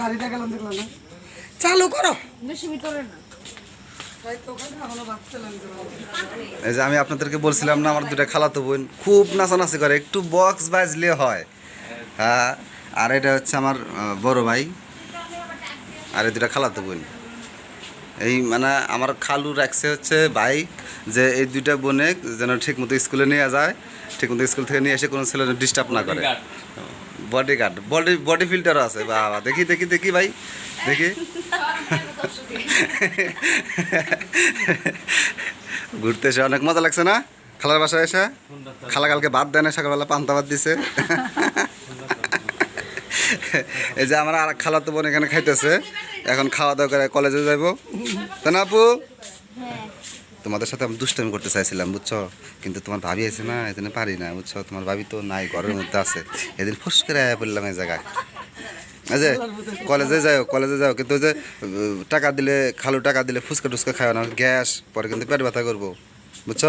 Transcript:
গাড়িটা গেলাম দেখলাম না চালু করো বেশি ভিতরে না এই যে আমি আপনাদেরকে বলছিলাম না, আমার দুটা খালাতো বোন খুব নাচানাচি করে, একটু বক্স বাজলে হয়। হ্যাঁ আর এটা হচ্ছে আমার বড় ভাই, আর এই দুটা খালাতো বোন। এই মানে আমার খালু রাখছে হচ্ছে ভাই যে এই দুইটা বোনে যেন ঠিক মতো স্কুলে নিয়ে যায় ঠিক মতো স্কুল থেকে নিয়ে এসে কোনো ছেলে ডিস্টার্ব না করে। বডি গার্ড বডি বডি ফিল্টারও আছে বাবা। দেখি দেখি দেখি ভাই। দেখি। ঘুরতে এসে অনেক মজা লাগছে না? খালার বাসায় এসে? খালা কালকে ভাত দেয় না সকালবেলা পান্তা ভাত দিছে। এই যে আমার আর খালাতো বোন এখানে খাইতেছে। এখন খাওয়া দাওয়া করে কলেজে যাইব। তাই না আপু? তোমাদের সাথে আমি দুষ্টামি করতে চাইছিলাম বুঝছ? কিন্তু তোমার ভাবি আছে না এই জন্য পারি না বুঝছ? তোমার ভাবি তো নাই ঘরের মধ্যে আছে। এদিন ফুস করে আয়া পড়লাম এই জায়গায়। এই যে কলেজে যাও কলেজে যাও। কিন্তু যে টাকা দিলে খালু টাকা দিলে ফুচকা টুচকা খাওয়া না গ্যাস পরে কিন্তু পেট ব্যথা করব বুঝছ?